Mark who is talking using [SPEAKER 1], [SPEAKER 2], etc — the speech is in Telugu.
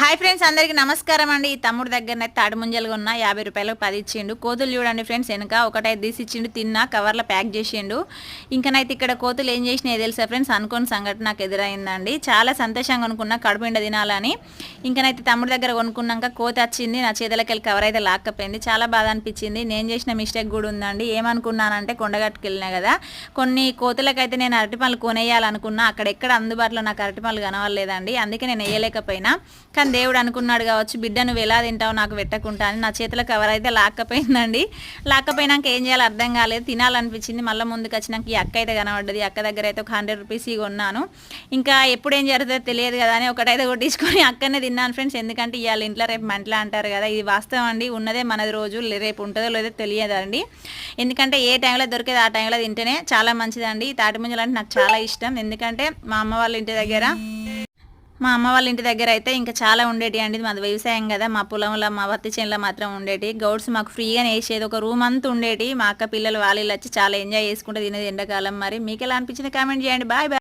[SPEAKER 1] హాయ్ ఫ్రెండ్స్ అందరికీ నమస్కారం అండి. ఈ తమ్ముడు దగ్గర తాడు ముంజలుగా ఉన్న యాభై రూపాయలకు పది ఇచ్చిండు. కోతులు చూడండి ఫ్రెండ్స్ వెనక ఒకటైతే తీసి ఇచ్చిండు తిన్నా కవర్లో ప్యాక్ చేసిండు. ఇంకనైతే ఇక్కడ కోతులు ఏం చేసినాయి తెలుసా ఫ్రెండ్స్ అనుకోని సంఘటన నాకు ఎదురైందండి. చాలా సంతోషంగా కొనుక్కున్నా కడుపుండ తినాలని. ఇంకనైతే తమ్ముడు దగ్గర కొనుక్కున్నాక కోత వచ్చింది నా చేతులకి వెళ్ళి కవర్ అయితే లాక్కపోయింది. చాలా బాధ అనిపించింది. నేను చేసిన మిస్టేక్ కూడా ఉందండి. ఏమనుకున్నానంటే కొండగట్టుకు వెళ్ళినా కదా. కొన్ని కోతులకైతే నేను అరటిపళ్ళు కొనేయాలనుకున్నా అక్కడ ఎక్కడ అందుబాటులో నాకు అరటిపళ్ళు కనవలేదండి అందుకే నేను వేయలేకపోయినా. కానీ దేవుడు అనుకున్నాడు కావచ్చు బిడ్డ నువ్వు ఎలా తింటావు నాకు పెట్టకుండా అని నా చేతిలో కవర్ అయితే లాక్కపోయిందండి. లాక్కపోయినాక ఏం చేయాలో అర్థం కాలేదు. తినాలనిపించింది. మళ్ళీ ముందుకు వచ్చినాక ఈ అక్క అయితే కనబడ్డది. అక్క దగ్గర అయితే ఒక హండ్రెడ్ రూపీస్ కొన్నాను. ఇంకా ఎప్పుడు ఏం జరుగుతుందో తెలియదు కదా అని ఒకటైతే కొట్టించుకొని అక్కనే తిన్నాను ఫ్రెండ్స్. ఎందుకంటే ఇవాళ ఇంట్లో రేపు మంటలా అంటారు కదా ఇది వాస్తవం అండి. ఉన్నదే మనది రోజు రేపు ఉంటుందో లేదో తెలియదండి. ఎందుకంటే ఏ టైంలో దొరికేది ఆ టైంలో తింటేనే చాలా మంచిదండి. ఈ తాటి ముంజలు అంటే నాకు చాలా ఇష్టం. ఎందుకంటే మా అమ్మ వాళ్ళ ఇంటి దగ్గర మా అమ్మ వాళ్ళ ఇంటి దగ్గర అయితే ఇంకా చాలా ఉండేటి అండి. మాది వ్యవసాయం కదా. మా పొలంలో మా పత్తి చేనులో మాత్రం ఉండేటి. గౌడ్స్ మాకు ఫ్రీగా వేసేది ఒక రూమ్ అంతా ఉండేటి. మా అక్క పిల్లలు వాళ్ళు వచ్చి చాలా ఎంజాయ్ చేసుకుంటే తినేది ఎండాకాలం. మరి మీకు ఎలా అనిపించింది కామెంట్ చేయండి. Bye bye.